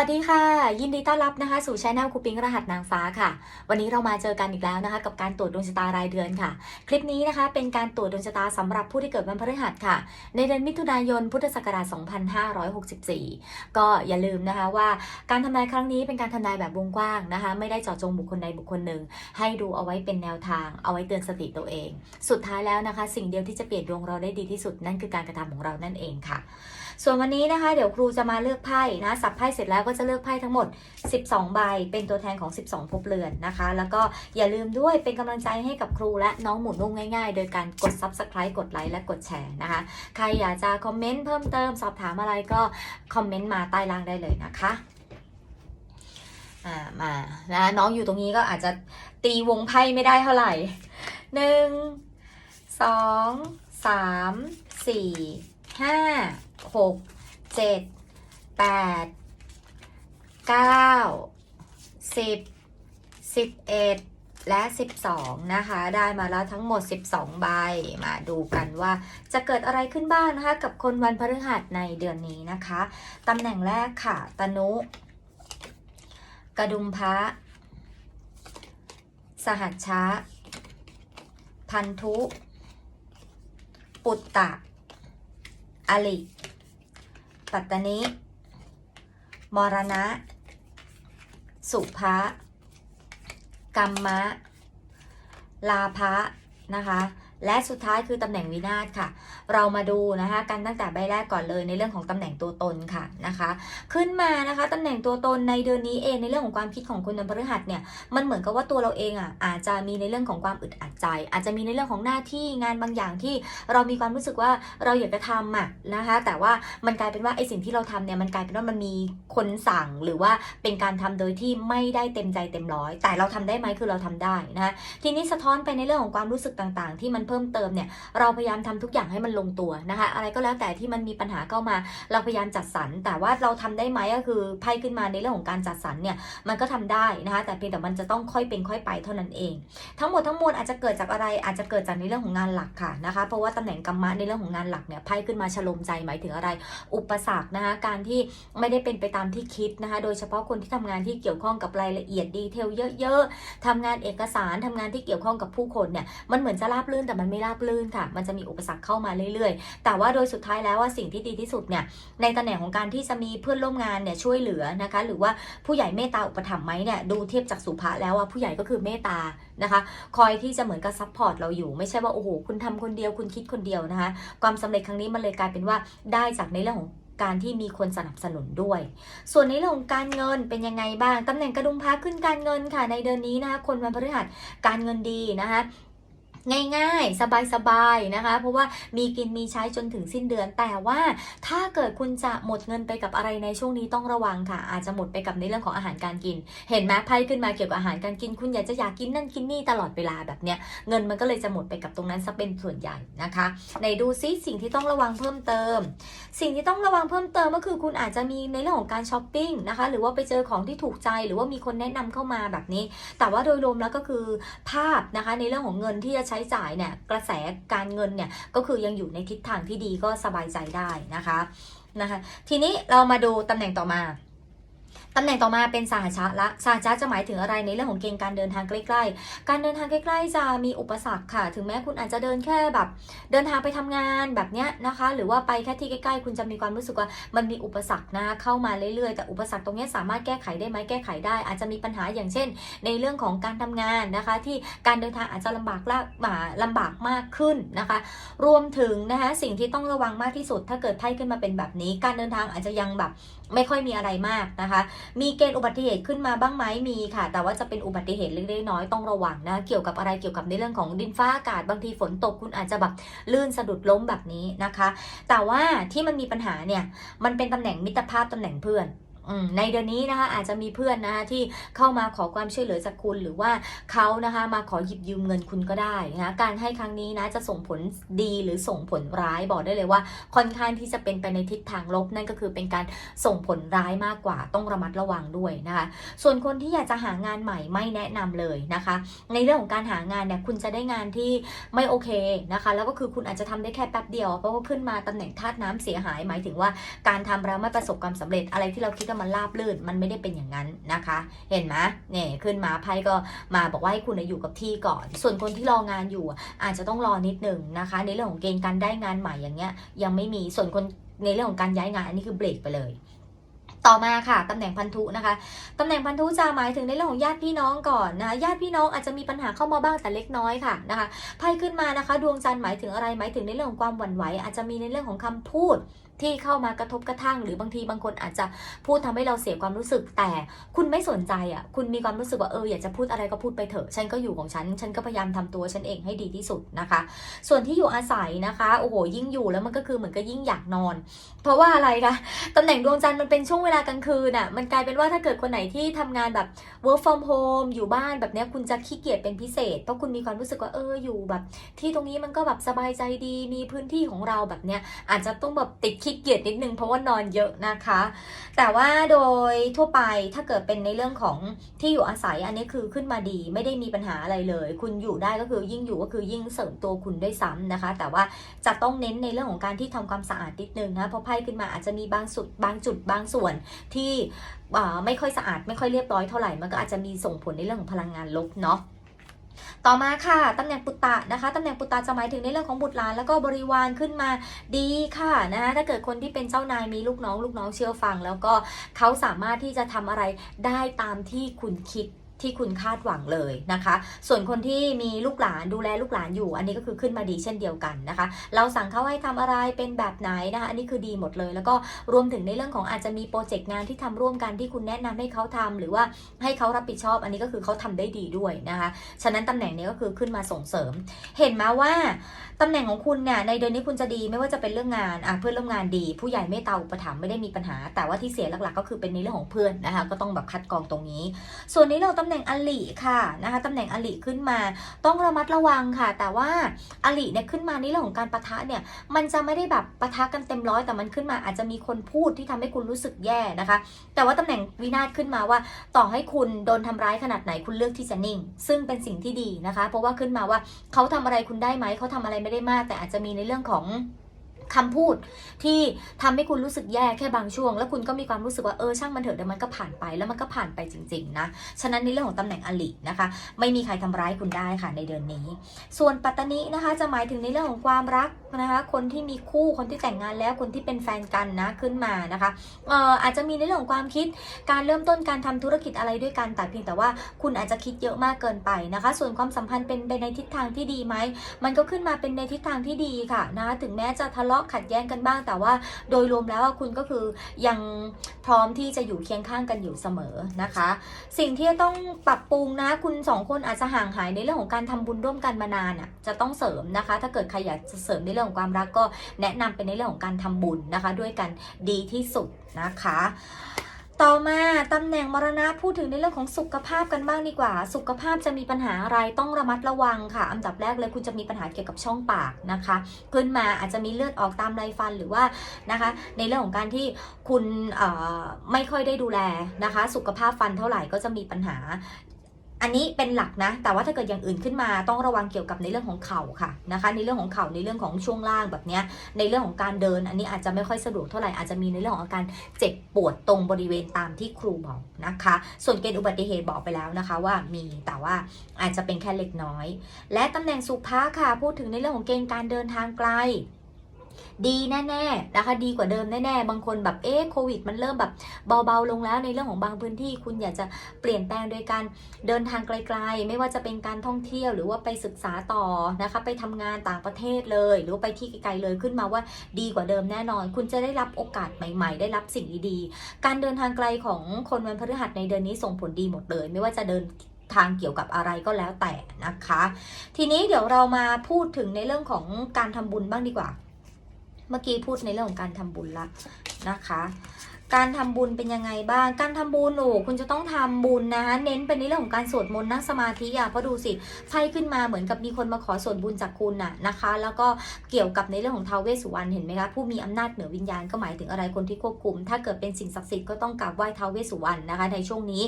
สวัสดีค่ะ ยินดีต้อนรับนะคะ สู่ช anel ครูปิงรหัสนางฟ้าค่ะ วันนี้เรามาเจอกันอีกแล้วนะคะ กับการตรวจดวงชะตารายเดือนค่ะ คลิปนี้นะคะ เป็นการตรวจดวงชะตาสำหรับผู้ที่เกิดวันพฤหัสค่ะ ในเดือนมิถุนายนพุทธศักราช 2564 ก็อย่าลืมนะคะว่าการทำนายครั้งนี้เป็นการทำนายแบบวงกว้างนะคะ ไม่ได้เจาะจงบุคคลใดบุคคลหนึ่ง ให้ดูเอาไว้เป็นแนวทาง เอาไว้เตือนสติตัวเอง สุดท้ายแล้วนะคะ สิ่งเดียวที่จะเปลี่ยนดวงเราได้ดีที่สุดนั่นคือการกระทำของเรานั่นเองค่ะ ส่วนวันนี้นะคะ เดี๋ยวครูจะมาเลือกไพ่นะสับไพ่เสร็จแล้วก็จะเลือกไพ่ทั้งหมด 12 ใบ เป็นตัวแทนของ 12ภพเรือนนะคะ แล้วก็อย่าลืมด้วยเป็นกำลังใจให้กับครูและน้องหมูนุ่งง่ายๆ โดยการกด subscribe กดไลค์และกดแชร์นะคะ ใครอยากจะคอมเมนต์เพิ่มเติมสอบถามอะไรก็คอมเมนต์มาใต้ล่างได้เลยนะคะมานะน้องอยู่ตรงนี้ก็อาจจะตีวงไพ่ไม่ได้เท่าไหร่หนึ่งสองสามสี่ห้าหกเจ็ดแปด เก้าสิบสิบเอ็ดและ12นะคะ ได้มาแล้วทั้งหมด12ใบ มาดูกันว่าจะเกิดอะไรขึ้นบ้างนะคะ กับคนวันพฤหัสในเดือนนี้นะคะตำแหน่งแรกค่ะ ตนุ กระดุมพระ สหัชชะ พันธุ ปุตตะ อลิ ปัตตนิ มรณะ สุภะกรรมะ ลาภะนะคะ และสุดท้ายคือตำแหน่งวินาศค่ะ เรามาดูนะคะกันตั้งแต่ใบแรกก่อนเลยในเรื่องของตำแหน่งตัวตนค่ะนะคะ ขึ้นมานะคะตำแหน่งตัวตนในเดือนนี้เองในเรื่องของความคิดของคุณวันพฤหัสเนี่ยมันเหมือนกับว่าตัวเราเองอะอาจจะมีในเรื่องของความอึดอัดใจ อาจจะมีในเรื่องของหน้าที่งานบางอย่างที่เรามีความรู้สึกว่าเราอยากจะทำอะนะคะ แต่ว่ามันกลายเป็นว่าไอ้สิ่งที่เราทำเนี่ยมันกลายเป็นว่ามันมีคนสั่งหรือว่าเป็นการทำโดยที่ไม่ได้เต็มใจเต็มร้อย แต่เราทำได้ไหมคือเราทำได้นะคะทีนี้สะท้อนไปในเรื่องของความรู้สึกต่างๆ ที่มันเพิ่มเติมเนี่ยเราพยายามทำทุกอย่างให้มันลงตัวนะคะ อะไรก็แล้วแต่ที่มันมีปัญหาเข้ามา เราพยายามจัดสรร แต่ว่าเราทำได้ไหมก็คือไพ่ขึ้นมาในเรื่องของการจัดสรรเนี่ยมันก็ทำได้นะคะแต่เพียงแต่มันจะต้องค่อยเป็นค่อยไปเท่านั้นเอง ทั้งหมดทั้งมวลอาจจะเกิดจากอะไรอาจจะเกิดจากในเรื่องของงานหลักค่ะนะคะเพราะว่าตำแหน่งกรรมะในเรื่องของงานหลักเนี่ยไพ่ขึ้นมาชโลมใจหมายถึงอะไร อุปสรรคนะคะการที่ไม่ได้เป็นไปตามที่คิดนะคะโดยเฉพาะคนที่ทำงานที่เกี่ยวข้องกับรายละเอียดดีเทลเยอะๆทำงานเอกสารทำงานที่เกี่ยวข้องกับผู้คนเนี่ยมันเหมือนจะราบรื่นแต่มันไม่ราบรื่นค่ะ มันจะมีอุปสรรคเข้ามาเรื่อยๆ แต่ว่าโดยสุดท้ายแล้วว่าสิ่งที่ดีที่สุดเนี่ยในตำแหน่งของการที่จะมีเพื่อนร่วมงานเนี่ยช่วยเหลือนะคะ หรือว่าผู้ใหญ่เมตตาอุปถัมภ์ไหมเนี่ยดูเทียบจากสุภาแล้วว่าผู้ใหญ่ก็คือเมตตานะคะคอยที่จะเหมือนกับซัพพอร์ตเราอยู่ ไม่ใช่ว่าโอ้โหคุณทำคนเดียวคุณคิดคนเดียวนะคะ ความสำเร็จครั้งนี้มันเลยกลายเป็นว่าได้จากในเรื่องของการที่มีคนสนับสนุนด้วย ส่วนในเรื่องของการเงินเป็นยังไงบ้าง ตำแหน่งกระดุมพระขึ้นการเงินค่ะในเดือนนี้นะคะ คนวันพฤหัสการเงินดีนะคะ ง่ายๆ สบายๆนะคะ เพราะว่ามีกินมีใช้จนถึงสิ้นเดือน แต่ว่าถ้าเกิดคุณจะหมดเงินไปกับอะไรในช่วงนี้ต้องระวังค่ะ อาจจะหมดไปกับในเรื่องของอาหารการกิน เห็นไหมไพ่ขึ้นมาเกี่ยวกับอาหารการกิน คุณอยากจะอยากกินนั่นกินนี่ตลอดเวลาแบบเนี้ยเงินมันก็เลยจะหมดไปกับตรงนั้นซะเป็นส่วนใหญ่นะคะไหนดูซิสิ่งที่ต้องระวังเพิ่มเติม สิ่งที่ต้องระวังเพิ่มเติมก็คือคุณอาจจะมีในเรื่องของการช้อปปิ้งนะคะ หรือว่าไปเจอของที่ถูกใจหรือว่ามีคนแนะนำเข้ามาแบบนี้ แต่ว่าโดยรวมแล้วก็คือภาพนะคะในเรื่องของเงินที่จะใช้จ่ายเนี่ยกระแสการเงินเนี่ยก็คือยังอยู่ในทิศทางที่ดีก็สบายใจได้นะคะนะคะ ทีนี้เรามาดูตำแหน่งต่อมา ตำแหน่งต่อมาเป็นสหชาละสหชาจะหมายถึงอะไรในเรื่องของเกณฑ์การเดินทางใกล้ๆ การเดินทางใกล้ๆจะมีอุปสรรคค่ะ ถึงแม้คุณอาจจะเดินแค่แบบ เดินทางไปทำงานแบบเนี้ยนะคะ หรือว่าไปแค่ที่ใกล้ๆ คุณจะมีความรู้สึกว่ามันมีอุปสรรคนะเข้ามาเรื่อยๆ แต่อุปสรรคตรงนี้สามารถแก้ไขได้ไหมแก้ไขได้ อาจจะมีปัญหาอย่างเช่น ในเรื่องของการทำงานนะคะ ที่การเดินทางอาจจะลำบากละอ่าลำบากมากขึ้นนะคะ รวมถึงนะคะสิ่งที่ต้องระวังมากที่สุด ถ้าเกิดไพ่ขึ้นมาเป็นแบบนี้ การเดินทางอาจจะยังแบบ ไม่ค่อยมีอะไรมากนะคะ มีเกณฑ์อุบัติเหตุขึ้นมาบ้างไหมมีค่ะ แต่ว่าจะเป็นอุบัติเหตุเล็กๆน้อยต้องระวังนะ เกี่ยวกับอะไรเกี่ยวกับในเรื่องของดินฟ้าอากาศบางทีฝนตกคุณอาจจะแบบลื่นสะดุดล้มแบบนี้นะคะ แต่ว่าที่มันมีปัญหาเนี่ย มันเป็นตำแหน่งมิตรภาพตำแหน่งเพื่อน ในเดือนนี้นะคะอาจจะมีเพื่อนนะคะที่เข้ามาขอความช่วยเหลือจากคุณหรือว่าเขานะคะมาขอหยิบยืมเงินคุณก็ได้นะะการให้ครั้งนี้นะจะส่งผลดีหรือส่งผลร้ายบอกได้เลยว่า ค่อนข้างที่จะเป็นไปในทิศทางลบนั่นก็คือเป็นการส่งผลร้ายมากกว่าต้องระมัดระวังด้วยนะคะ ส่วนคนที่อยากจะหางานใหม่ไม่แนะนำเลยนะคะ ในเรื่องของการหางานเนี่ยคุณจะได้งานที่ไม่โอเคนะคะ แล้วก็คือคุณอาจจะทำได้แค่แป๊บเดียวเพราะว่าขึ้นมาตำแหน่งธาตุน้ำเสียหาย หมายถึงว่าการทำแล้วไม่ประสบความสำเร็จอะไรที่เราคิดว่ามันราบลื่นมันไม่ได้เป็นอย่างนั้นนะคะ เห็นไหมเนี่ยขึ้นมาไพ่ก็มาบอกว่าให้คุณอยู่กับที่ก่อน ส่วนคนที่รองานอยู่ อาจจะต้องรอนิดหนึ่งนะคะ ในเรื่องของเกณฑ์การได้งานใหม่อย่างเงี้ยยังไม่มีส่วนคนในเรื่องของการย้ายงานอันนี้คือเบรกไปเลยต่อมาค่ะตำแหน่งพันธุนะคะตำแหน่งพันธุจะหมายถึงในเรื่องของญาติพี่น้องก่อนนะคะญาติพี่น้องอาจจะมีปัญหาเข้ามาบ้างแต่เล็กน้อยค่ะนะคะไพ่ขึ้นมานะคะ ดวงจันทร์หมายถึงอะไรหมายถึงในเรื่องของความหวั่นไหวอาจจะมีในเรื่องของคำพูด ที่เข้ามากระทบกระทั่ง หรือบางทีบางคนอาจจะพูดทำให้เราเสียความรู้สึก แต่คุณไม่สนใจอะคุณมีความรู้สึกว่าเอออยากจะพูดอะไรก็พูดไปเถอะ ฉันก็อยู่ของฉัน ฉันก็พยายามทำตัวฉันเองให้ดีที่สุดนะคะ ส่วนที่อยู่อาศัยนะคะโอ้โหยิ่งอยู่แล้วมันก็คือเหมือนกับยิ่งอยากนอน เพราะว่าอะไรคะตำแหน่งดวงจันทร์มันเป็นช่วงเวลากลางคืนอะมันกลายเป็นว่าถ้าเกิดคนไหนที่ทำงานแบบ work from home อยู่บ้านแบบเนี้ยคุณจะขี้เกียจเป็นพิเศษ เพราะคุณมีความรู้สึกว่าเอออยู่แบบ ที่ตรงนี้มันก็แบบสบายใจดีมีพื้นที่ของเราแบบเนี้ยอาจจะต้องแบบติดขี้เกียจนิดนึงเพราะว่านอนเยอะนะคะ แต่ว่าโดยทั่วไปถ้าเกิดเป็นในเรื่องของที่อยู่อาศัยอันนี้คือขึ้นมาดีไม่ได้มีปัญหาอะไรเลย คุณอยู่ได้ก็คือยิ่งอยู่ก็คือยิ่งเสริมตัวคุณด้วยซ้ำนะคะ แต่ว่าจะต้องเน้นในเรื่องของการที่ทำความสะอาดนิดนึงนะเพราะไพ่ขึ้นมาอาจจะมีบางสุดบางจุดบางส่วนที่ไม่ค่อยสะอาดไม่ค่อยเรียบร้อยเท่าไหร่มันก็อาจจะมีส่งผลในเรื่องของพลังงานลบเนาะ ต่อมาค่ะตำแหน่งปุตตะนะคะตำแหน่งปุตตะจะหมายถึงในเรื่องของบุตรหลานแล้วก็บริวารขึ้นมาดีค่ะนะคะถ้าเกิดคนที่เป็นเจ้านายมีลูกน้อง ลูกน้องเชื่อฟัง แล้วก็เขาสามารถที่จะทำอะไรได้ตามที่คุณคิด ที่คุณคาดหวังเลยนะคะ ส่วนคนที่มีลูกหลานดูแลลูกหลานอยู่ อันนี้ก็คือขึ้นมาดีเช่นเดียวกันนะคะ เราสั่งเขาให้ทำอะไรเป็นแบบไหนนะคะอันนี้คือดีหมดเลย แล้วก็รวมถึงในเรื่องของอาจจะมีโปรเจกต์งานที่ทำร่วมกันที่คุณแนะนำให้เขาทำหรือว่าให้เขารับผิดชอบ อันนี้ก็คือเขาทำได้ดีด้วยนะคะ ฉะนั้นตำแหน่งนี้ก็คือขึ้นมาส่งเสริม เห็นไหมว่าตำแหน่งของคุณเนี่ยในเดือนนี้คุณจะดีไม่ว่าจะเป็นเรื่องงานอะเพื่อนร่วมงานดี ผู้ใหญ่ไม่เตาอุปถัมภ์ไม่ได้มีปัญหา แต่ว่าที่เสียหลักๆ ก็คือเป็นในเรื่องของเพื่อนนะคะก็ต้องแบบคัดกรองตรงนี้ ส่วนนี้เราตำแหน่งอลิค่ะนะคะตำแหน่งอลิขึ้นมา ต้องระมัดระวังค่ะ แต่ว่าอลิเนี่ยขึ้นมาในเรื่องของการปะทะเนี่ยมันจะไม่ได้แบบปะทะกันเต็มร้อยแต่มันขึ้นมา อาจจะมีคนพูดที่ทำให้คุณรู้สึกแย่นะคะ แต่ว่าตำแหน่งวินาศขึ้นมาว่า ต่อให้คุณโดนทำร้ายขนาดไหนคุณเลือกที่จะนิ่ง ซึ่งเป็นสิ่งที่ดีนะคะ เพราะว่าขึ้นมาว่าเขาทำอะไรคุณได้ไหมเขาทำอะไรไม่ได้มาก แต่อาจจะมีในเรื่องของ คำพูดที่ทำให้คุณรู้สึกแย่แค่บางช่วง แล้วคุณก็มีความรู้สึกว่าเออช่างมันเถอะเดี๋ยวมันก็ผ่านไปแล้วมันก็ผ่านไปจริง ๆ นะ ฉะนั้นในเรื่องของตำแหน่งอลินะคะ ไม่มีใครทำร้ายคุณได้ค่ะในเดือนนี้ ส่วนปัตตานีนะคะจะหมายถึงในเรื่องของความรักนะคะ คนที่มีคู่คนที่แต่งงานแล้วคนที่เป็นแฟนกันนะขึ้นมานะคะเอ่ออาจจะมีในเรื่องของความคิดการเริ่มต้นการทำธุรกิจอะไรด้วยกันแต่เพียงแต่ว่าคุณอาจจะคิดเยอะมากเกินไปนะคะ ส่วนความสัมพันธ์เป็นไปในทิศทางที่ดีไหมมันก็ขึ้นมาเป็นในทิศทางที่ดีค่ะนะถึงแม้จะทะเลาะขัดแย้งกันบ้าง แต่ว่าโดยรวมแล้วคุณก็คือยังพร้อมที่จะอยู่เคียงข้างกันอยู่เสมอนะคะ สิ่งที่ต้องปรับปรุงนะ คุณสองคนอาจจะห่างหายในเรื่องของการทำบุญร่วมกันมานานอะจะต้องเสริมนะคะ ถ้าเกิดใครอยากจะเสริมในเรื่องของความรักก็แนะนำเป็นในเรื่องของการทำบุญนะคะ ด้วยกันดีที่สุดนะคะ ต่อมาตำแหน่งมรณะพูดถึงในเรื่องของสุขภาพกันบ้างดีกว่า สุขภาพจะมีปัญหาอะไรต้องระมัดระวังค่ะ อันดับแรกเลยคุณจะมีปัญหาเกี่ยวกับช่องปากนะคะขึ้นมาอาจจะมีเลือดออกตามไรฟันหรือว่านะคะ ในเรื่องของการที่คุณเอ่อไม่ค่อยได้ดูแลนะคะ สุขภาพฟันเท่าไหร่ก็จะมีปัญหา อันนี้เป็นหลักนะ แต่ว่าถ้าเกิดอย่างอื่นขึ้นมาต้องระวังเกี่ยวกับในเรื่องของเข่าค่ะนะคะ ในเรื่องของเข่าในเรื่องของช่วงล่างแบบนี้ในเรื่องของการเดิน อันนี้อาจจะไม่ค่อยสะดวกเท่าไหร่อาจจะมีในเรื่องของอาการเจ็บปวดตรงบริเวณตามที่ครูบอกนะคะ ส่วนเกณฑ์อุบัติเหตุบอกไปแล้วนะคะว่ามีแต่ว่าอาจจะเป็นแค่เล็กน้อย และตำแหน่งสุภาค่ะพูดถึงในเรื่องของเกณฑ์การเดินทางไกล ดีแน่ๆนะคะดีกว่าเดิมแน่ๆบางคนแบบเอ๊ะโควิด มันเริ่มแบบเบาๆลงแล้วในเรื่องของบางพื้นที่ คุณอยากจะเปลี่ยนแปลงโดยการเดินทางไกล ๆ ไม่ว่าจะเป็นการท่องเที่ยวหรือว่าไปศึกษาต่อนะคะไปทำงานต่างประเทศเลย หรือไปที่ไกลๆเลยขึ้นมาว่าดีกว่าเดิมแน่นอน คุณจะได้รับโอกาสใหม่ ๆ ได้รับสิ่งดีๆการเดินทางไกลของคนวันพฤหัสในเดือนนี้ส่งผลดีหมดเลย ไม่ว่าจะเดินทางเกี่ยวกับอะไรก็แล้วแต่นะคะ ทีนี้เดี๋ยวเรามาพูดถึงในเรื่องของการทำบุญบ้างดีกว่า เมื่อกี้พูดในเรื่องของการทำบุญละนะคะ การทำบุญเป็นยังไงบ้าง การทำบุญโอ้คุณจะต้องทำบุญนะคะเน้นเป็นในเรื่องของการสวดมนต์นั่งสมาธิอะเพราะดูสิไพ่ขึ้นมาเหมือนกับมีคนมาขอส่วนบุญจากคุณน่ะนะคะ แล้วก็เกี่ยวกับในเรื่องของท้าวเวสสุวรรณเห็นไหมคะผู้มีอำนาจเหนือวิญญาณก็หมายถึงอะไรคนที่ควบคุม ถ้าเกิดเป็นสิ่งศักดิ์สิทธิ์ก็ต้องกราบไหว้ท้าวเวสสุวรรณนะคะ ในช่วงนี้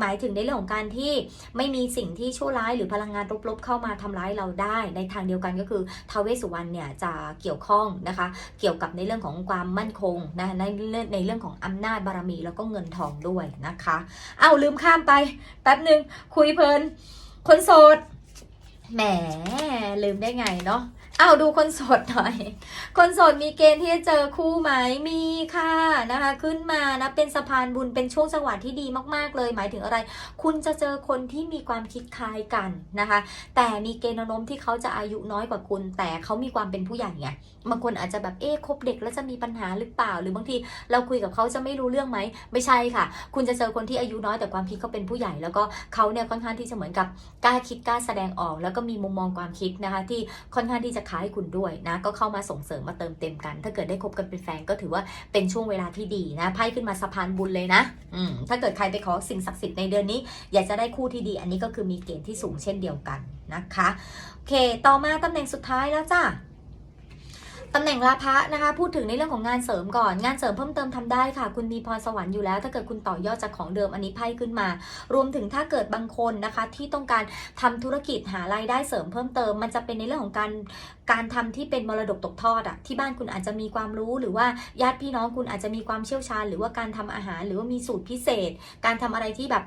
หมายถึงในเรื่องของการที่ไม่มีสิ่งที่ชั่วร้ายหรือพลังงานลบๆเข้ามาทำร้ายเราได้ ในทางเดียวกันก็คือท้าวเวสสุวรรณเนี่ยจะเกี่ยวข้องนะคะ เกี่ยวกับในเรื่องของความมั่นคงนะในเรื่องในเรื่องของของอำนาจบารมีแล้วก็เงินทองด้วยนะคะ เอาลืมข้ามไป แป๊บหนึ่งคุยเพลิน คนโสดแหมลืมได้ไงเนาะ อาดูคนโสดหน่อย คนโสดมีเกณฑ์ที่จะเจอคู่ไหมมีค่ะนะคะ ขึ้นมานะเป็นสะพานบุญเป็นช่วงจังหวะที่ดีมากๆเลย หมายถึงอะไร คุณจะเจอคนที่มีความคิดคล้ายกันนะคะ แต่มีเกณฑ์นนมที่เขาจะอายุน้อยกว่าคุณ แต่เขามีความเป็นผู้ใหญ่ไงบางคนอาจจะแบบเอ๊ะคบเด็กแล้วจะมีปัญหาหรือเปล่า หรือบางทีเราคุยกับเขาจะไม่รู้เรื่องไหมไม่ใช่ค่ะ คุณจะเจอคนที่อายุน้อยแต่ความคิดเขาเป็นผู้ใหญ่ แล้วก็เขาเนี่ยค่อนข้างที่จะเหมือนกับกล้าคิดกล้าแสดงออก แล้วก็มีมุมมองความคิดนะคะ ที่ค่อนข้างที่จะค้ายคุณด้วยนะ ก็เข้ามาส่งเสริมมาเติมเต็มกัน ถ้าเกิดได้คบกันเป็นแฟนก็ถือว่าเป็นช่วงเวลาที่ดีนะ ไพ่ขึ้นมาสะพานบุญเลยนะ อืม ถ้าเกิดใครไปขอสิ่งศักดิ์สิทธิ์ในเดือนนี้ อยากจะได้คู่ที่ดี อันนี้ก็คือมีเกณฑ์ที่สูงเช่นเดียวกันนะคะ โอเค ต่อมาตำแหน่งสุดท้ายแล้วจ้า ตำแหน่งลาภะนะคะ พูดถึงในเรื่องของงานเสริมก่อนงานเสริมเพิ่มเติมทำได้ค่ะ คุณมีพรสวรรค์อยู่แล้ว ถ้าเกิดคุณต่อยอดจากของเดิมอันนี้ไพ่ขึ้นมา รวมถึงถ้าเกิดบางคนนะคะ ที่ต้องการทำธุรกิจหารายได้เสริมเพิ่มเติม มันจะเป็นในเรื่องของการการทำที่เป็นมรดกตกทอดอะที่บ้านคุณอาจจะมีความรู้หรือว่าญาติพี่น้องคุณอาจจะมีความเชี่ยวชาญ หรือว่าการทำอาหารหรือว่ามีสูตรพิเศษ การทำอะไรที่แบบ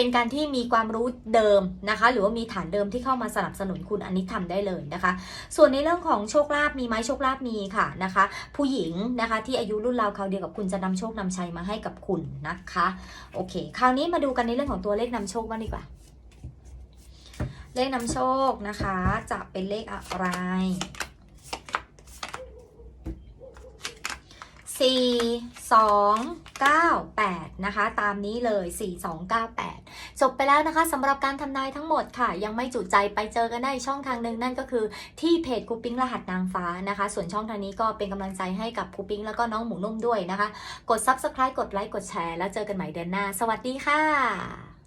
เป็นการที่มีความรู้เดิมนะคะ หรือว่ามีฐานเดิมที่เข้ามาสนับสนุนคุณอันนี้ทำได้เลยนะคะ ส่วนในเรื่องของโชคลาภมีไหมโชคลาภมีค่ะนะคะ ผู้หญิงนะคะที่อายุรุ่นราวคราวเดียวกับคุณจะนำโชคนำชัยมาให้กับคุณนะคะโอเค คราวนี้มาดูกันในเรื่องของตัวเลขนำโชคบ้างดีกว่า เลขนำโชคนะคะ จะเป็นเลขอะไร สี่สองเก้าแปดนะคะ ตามนี้เลยสี่สองเก้าแปดจบไปแล้วนะคะสำหรับการทำนายทั้งหมดค่ะ ยังไม่จุใจไปเจอกันได้ช่องทางหนึ่งนั่นก็คือที่เพจครูปิ้งรหัสนางฟ้านะคะ ส่วนช่องทางนี้ก็เป็นกำลังใจให้กับครูปิ้งแล้วก็น้องหมูนุ่มด้วยนะคะ กด subscribe กดไลค์กดแชร์แล้วเจอกันใหม่เดือนหน้า สวัสดีค่ะ